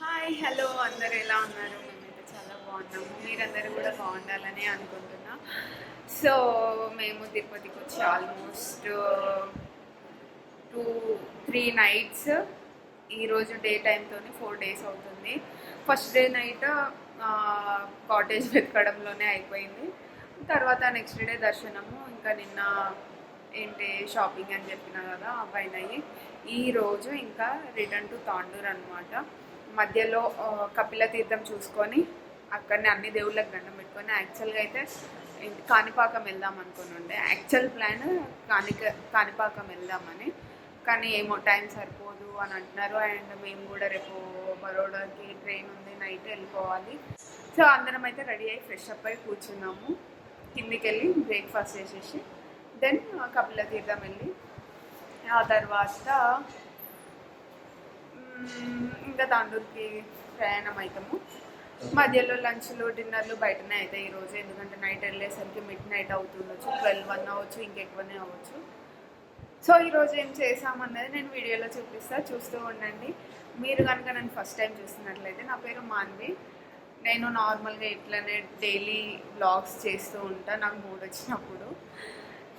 Hi hello అందరు ఎలా ఉన్నారు? మేమైతే చాలా బాగున్నాము. మీరందరూ కూడా బాగుండాలని అనుకుంటున్నా. సో మేము తిరుపతికి వచ్చి ఆల్మోస్ట్ టూ త్రీ నైట్స్ ఈరోజు డే టైంతో ఫోర్ డేస్ అవుతుంది. ఫస్ట్ డే నైట్ కాటేజ్ వెతకడంలోనే అయిపోయింది. తర్వాత నెక్స్ట్ డే దర్శనము. ఇంకా నిన్న ఏంటి షాపింగ్ అని చెప్పిన కదా అవైనాయి ఈరోజు ఇంకా రిటర్న్ టు తాండూర్ అనమాట మధ్యలో కపిల తీర్థం చూసుకొని అక్కడనే అన్ని దేవుళ్ళకి దండం పెట్టుకొని యాక్చువల్గా అయితే కాణిపాకం వెళ్దాం అనుకుని ఉండే యాక్చువల్ ప్లాన్ కాణిక కాణిపాకం వెళ్దామని. కానీ ఏమో టైం సరిపోదు అని అంటున్నారు. అండ్ మేము కూడా రేపు బరోడాకి ట్రైన్ ఉంది నైట్ వెళ్ళిపోవాలి. సో అందరం అయితే రెడీ అయ్యి ఫ్రెష్ అప్ అయి కూర్చున్నాము. కిందికి వెళ్ళి బ్రేక్ఫాస్ట్ చేసేసి దెన్ కపిల తీర్థం వెళ్ళి ఆ తర్వాత ఇంకా తాండూరుకి ప్రయాణం అవుతాము మధ్యలో లంచ్లు డిన్నర్లు బయటనే అవుతాయి ఈరోజు ఎందుకంటే నైట్ వెళ్ళేసరికి మిడ్ నైట్ అవుతుండొచ్చు ట్వెల్వ్ వన్ అవ్వచ్చు ఇంకెక్కువనే అవ్వచ్చు. సో ఈరోజు ఏం చేసామన్నది నేను వీడియోలో చూపిస్తాను చూస్తూ ఉండండి. మీరు కనుక నన్ను ఫస్ట్ టైం చూస్తున్నట్లయితే నా పేరు మాన్వి. నేను నార్మల్గా ఇట్లనే డైలీ బ్లాగ్స్ చేస్తూ ఉంటాను నాకు మూడ్ వచ్చినప్పుడు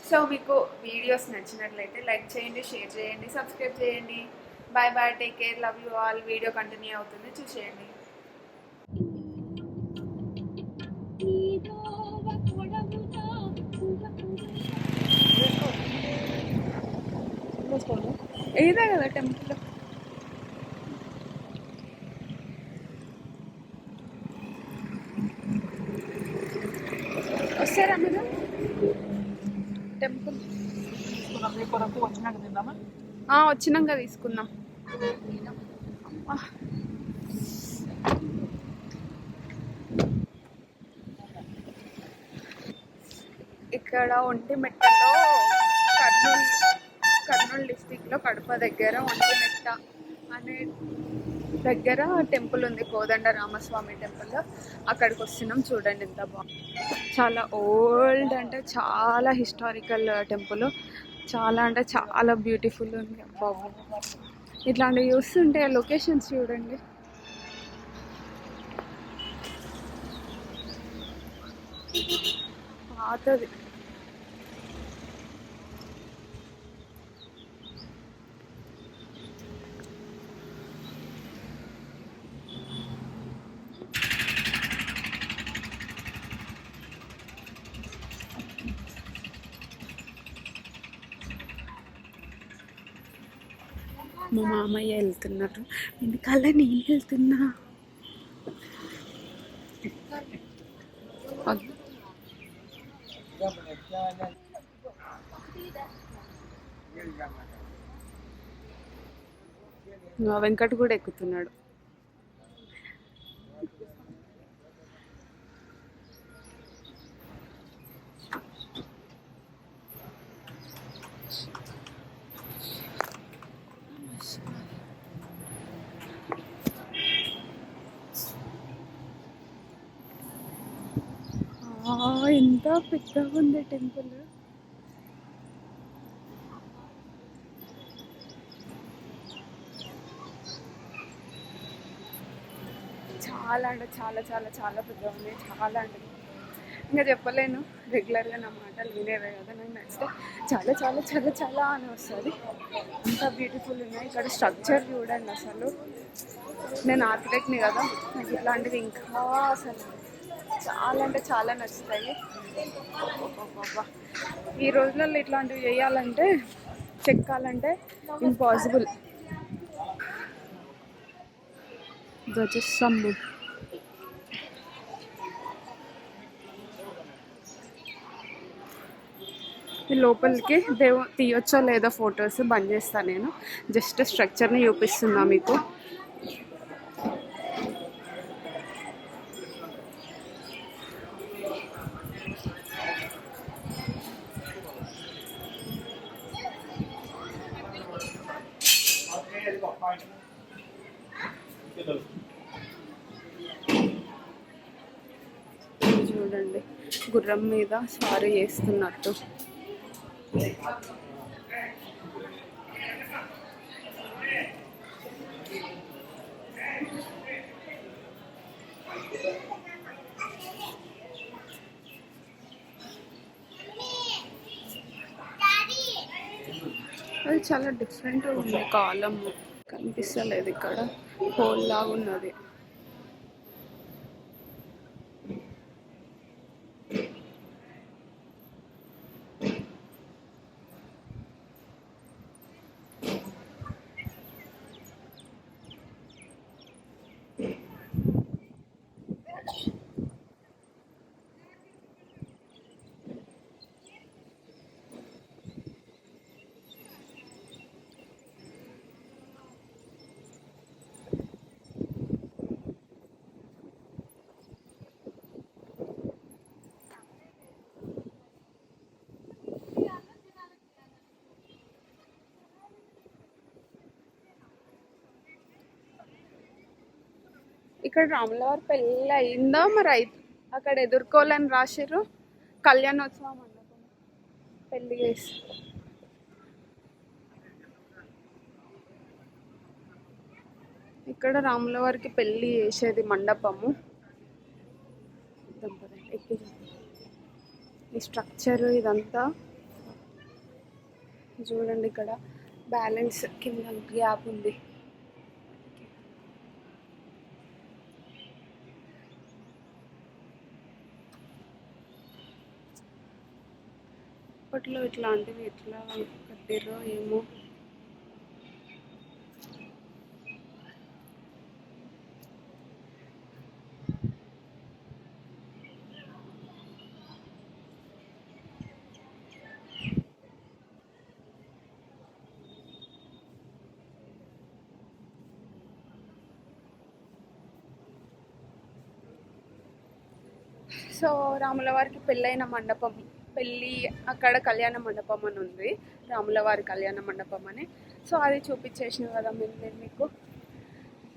సో మీకు వీడియోస్ నచ్చినట్లయితే లైక్ చేయండి షేర్ చేయండి సబ్స్క్రైబ్ చేయండి. Bye bye take care love you all video continue అవుతుంది చూసేయండి. ఇదే కదా టెంపుల్ వస్తారా మీరు టెంపుల్ వచ్చినాక తిందామా? ఆ, వచ్చినాక తీసుకుందాం. ఇక్కడ ఒంటిమిట్టలో కర్నూలు కర్నూలు డిస్టిక్లో కడప దగ్గర ఒంటిమిట్ట అనే దగ్గర టెంపుల్ ఉంది కోదండ రామస్వామి టెంపుల్ అక్కడికి వస్తున్నాం చూడండి ఎంత బాగుంది. చాలా ఓల్డ్ అంటే చాలా హిస్టారికల్ టెంపుల్. చాలా అంటే చాలా బ్యూటిఫుల్ ఉంది. అబ్బా ఇట్లాంటివి చూస్తుంటే లొకేషన్స్ చూడండి. పాతది. మా మామయ్య వెళ్తున్నారు. వెనకాల నేను వెళ్తున్నా. వెంకట్ కూడా ఎక్కుతున్నాడు. ఎంత పెద్దగా ఉంది టెంపుల్. చాలా అంటే చాలా చాలా చాలా పెద్దగా ఉంది చాలా అంటే. ఇంకా చెప్పలేను రెగ్యులర్గా నా మాటలు వినేవే కదా నాకు నచ్చితే చాలా చాలా చాలా చాలా అని వస్తుంది. అంత బ్యూటిఫుల్ ఉన్నాయి. ఇక్కడ స్ట్రక్చర్ చూడండి అసలు. నేను ఆర్కిటెక్ట్ని కదా నాకు ఇట్లాంటిది ఇంకా అసలు చాలా అంటే చాలా నచ్చుతాయి. ఈ రోజులలో ఇట్లాంటివి చేయాలంటే చెక్కాలంటే ఇంపాసిబుల్ ధ్వజస్తంభం. ఈ లోపలికి దేవు తీయొచ్చో లేదో ఫొటోస్ బంద్ చేస్తాను నేను. జస్ట్ స్ట్రక్చర్ని చూపిస్తున్నా మీకు. గుర్రం మీద స్వారీ చేస్తున్నట్టు అది చాలా డిఫరెంట్ ఉంది కాలం కనిపిస్తలేదు ఇక్కడ. హోల్ లాగా ఉన్నది ఇక్కడ రాములవారి పెళ్ళి అయిందా మరి అయితే? అక్కడ ఎదుర్కోవాలని రాసిర్రు. కళ్యాణోత్సవం మండపం పెళ్ళి చేసి. ఇక్కడ రాములవారికి పెళ్ళి పెళ్ళి చేసేది మండపము. ఈ స్ట్రక్చర్ ఇదంతా. చూడండి ఇక్కడ. బ్యాలెన్స్ కింద గ్యాప్ ఉంది. అప్పట్లో ఇట్లాంటివి ఎట్లా కట్టారో ఏమో. సో రాముల వారికి పెళ్ళైన మండపం. పెళ్ళి అక్కడ కళ్యాణ మండపం అని ఉంది. రాముల వారి కళ్యాణ మండపం అని. సో అది చూపించేసిన కదా మేము నేను మీకు.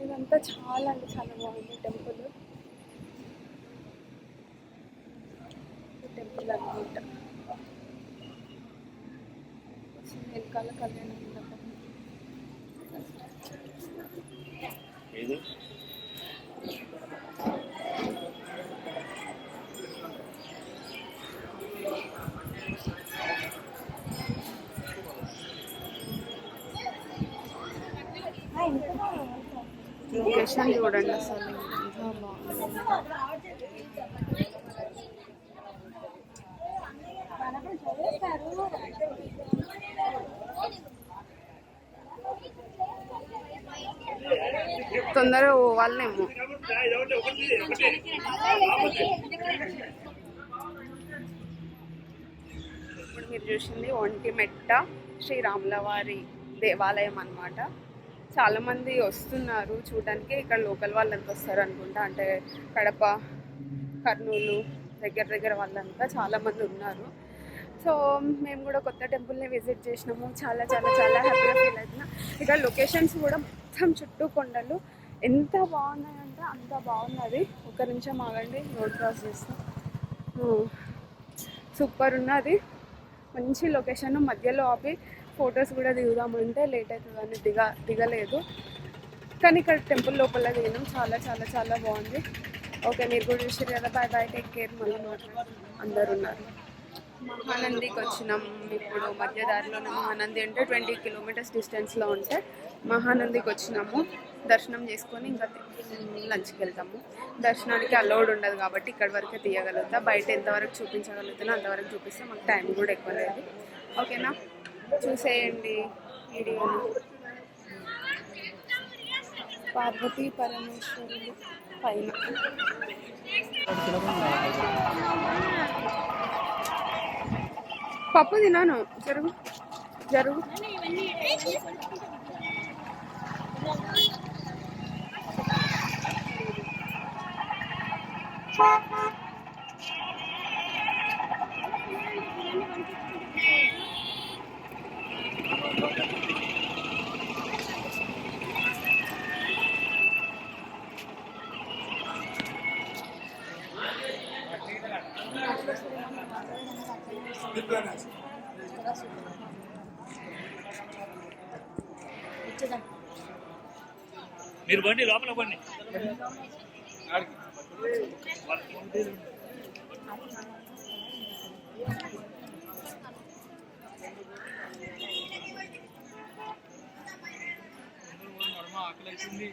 ఇదంతా చాలా అంటే చాలా బాగుంది టెంపుల్. టెంపుల్ అనమాట సో వెనకాల కళ్యాణ మండపం. డెకరేషన్ చూడండి అసలు. తొందరగా పోవాలనేమో. ఇప్పుడు మీరు చూసింది ఒంటిమెట్ట శ్రీరాములవారి దేవాలయం అనమాట చాలామంది వస్తున్నారు. చూడడానికి ఇక్కడ లోకల్ వాళ్ళంతా వస్తారు అనుకుంటా. అంటే కడప కర్నూలు దగ్గర దగ్గర వాళ్ళంతా చాలామంది ఉన్నారు. సో మేము కూడా కొత్త టెంపుల్ని విజిట్ చేసినాము. చాలా చాలా చాలా హ్యాపీగా ఫీల్ అవుతున్నా ఇక్కడ లొకేషన్స్ కూడా మొత్తం చుట్టూ కొండలు. ఎంత బాగున్నాయంటే అంత బాగున్నది. ఒక నిమిషం ఆగండి రోడ్ క్రాస్ చేస్తాం. సూపర్ ఉన్నది. మంచి లొకేషన్ మధ్యలో ఆపి ఫొటోస్ కూడా దిగుదామంటే లేట్ అవుతుందని దిగ దిగలేదు. కానీ ఇక్కడ టెంపుల్ లోపల దిగినాం. చాలా చాలా చాలా బాగుంది. ఓకే మీరు కూడా చూసారు కదా. బాయ్ బాయ్ టేక్ కేర్ మళ్ళీ మాట్లాడు అందరు ఉన్నారు. మహానందికి వచ్చినాం ఇప్పుడు. మధ్యదారిలోనే మహానంది అంటే ట్వంటీ కిలోమీటర్స్ డిస్టెన్స్లో ఉంటే మహానందికి వచ్చినాము. దర్శనం చేసుకొని ఇంకా లంచ్కి వెళ్తాము. దర్శనానికి అలౌడ్ ఉండదు కాబట్టి ఇక్కడ వరకే తీయగలుగుతా. బయట ఎంతవరకు చూపించగలుగుతానో అంతవరకు చూపిస్తే. మాకు టైం కూడా ఎక్కువ లేదు. ఓకేనా? చూసేయండి వీడియోని పార్వతీ పరమేశ్వరుడు పైన. పప్పు తినాను జరుగు. జరుగు. మీరు బండి లోపల బండి. ఆకలి అవుతుంది